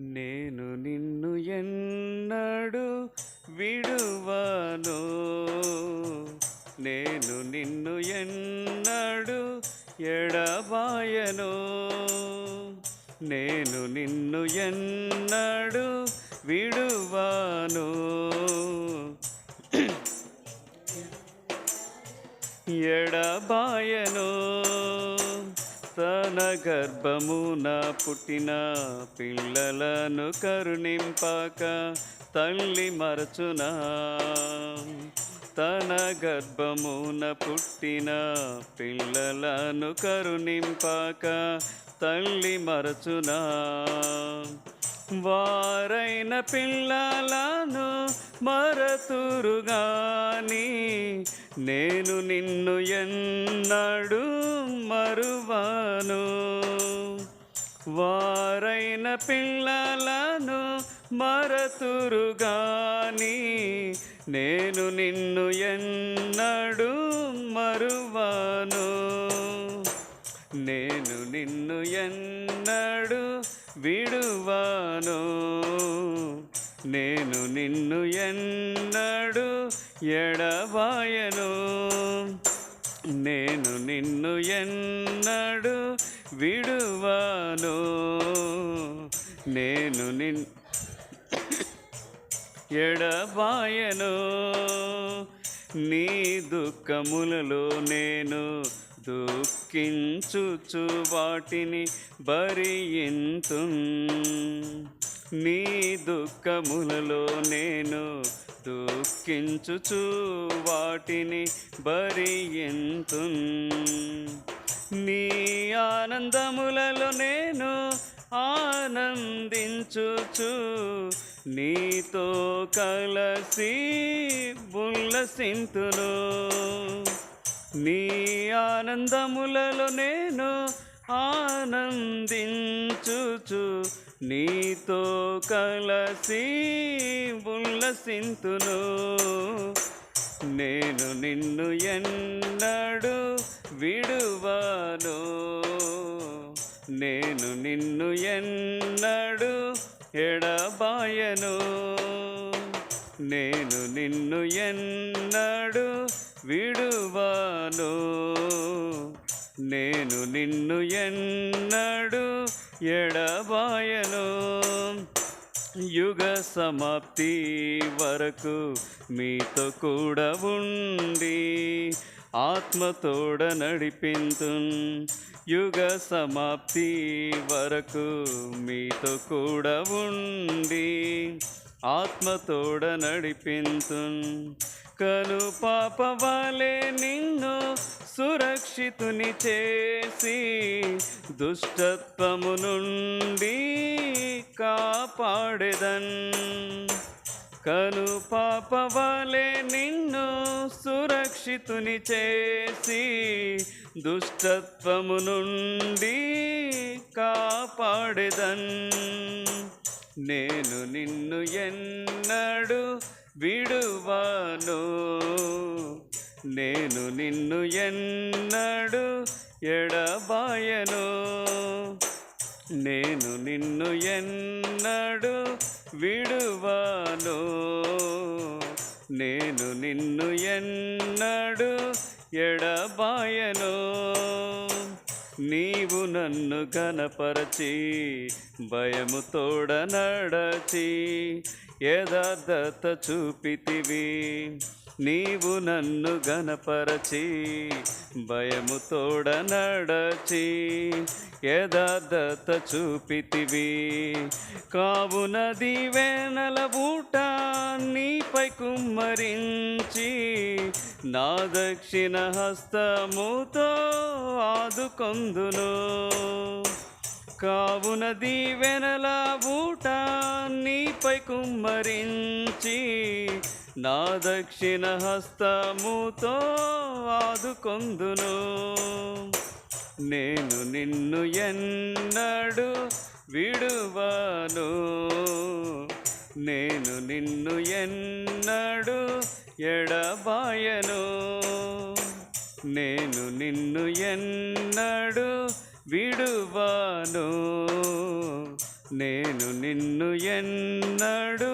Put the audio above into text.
నేను నిన్ను ఎన్నడు విడువను? నేను నిన్ను ఎన్నడు ఎడబాయను? నేను నిన్ను ఎన్నడు విడువను? ఎడబాయను? తన గర్భమున పుట్టిన పిల్లలను కరుణింపాక తల్లి మరచునా. తన గర్భమున పుట్టిన పిల్లలను కరుణింపాక తల్లి మరచునా. వారైన పిల్లలను మరతురుగాని నేను నిన్ను ఎన్నడు మరువాను. వారైన పిల్లలను మరతురుగాని నేను నిన్ను ఎన్నడు మరువాను. నేను నిన్ను ఎన్నడు విడువాను. నేను నిన్ను ఎన్నడు ఎడబాయను. నేను నిన్ను ఎన్నడు విడువాను. నేను నిన్ ఎడబాయను. నీ దుఃఖములలో నేను దుఃఖించుచు వాటిని భరింతు నీ దుఃఖములలో నేను దుఃఖించుచు వాటిని భరింతు నీ ఆనందములలో నేను ఆనందించుచు. నీతో కలసి ఉల్లసింతును నీ ఆనందములలో నేను ఆనందించుచు. నీతో కలసి ఉల్లసింతును నేను నిన్ను ఎన్నడు విడువాను. నేను నిన్ను ఎన్నడు ఎడబాయను. నేను నిన్ను ఎన్నడు విడువాను. నేను నిన్ను ఎన్నడు ఎడబాయను. యుగ సమాప్తి వరకు మీతో కూడా ఉండి ఆత్మతోడ నడిపింతు యుగ సమాప్తి వరకు మీతో కూడా ఉండి ఆత్మతోడ నడిపింతు కను పాప నిన్ను సురక్షితుని చేసి దుష్టత్వము నుండి కాపాడెదన్. కను పాపవలే నిన్ను సురక్షితుని చేసి దుష్టత్వము నుండి కాపాడెదన్. నేను నిన్ను ఎన్నడు విడువాను. నేను నిన్ను ఎన్నడు ఎడబాయను. నేను నిన్ను ఎన్నడు విడువాను. నేను నిన్ను ఎన్నడు ఎడబాయను. నీవు నన్ను గనపరచి భయముతోడ నడచి యథార్థత చూపితివి. నీవు నన్ను గనపరచి భయముతోడ నడచి యథార్థత చూపితివి. కావున దీవెనల బూట నీపై కుమ్మరించి నా దక్షిణ హస్తముతో ఆదుకొందును. కావున దీవెనల బూట నీపై కుమ్మరించి నా దక్షిణ హస్తముతో ఆదుకొందును. నేను నిన్ను ఎన్నడు విడువను. నేను నిన్ను ఎన్నడు ఎడబాయను. నేను నిన్ను ఎన్నడు విడువను. నేను నిన్ను ఎన్నడు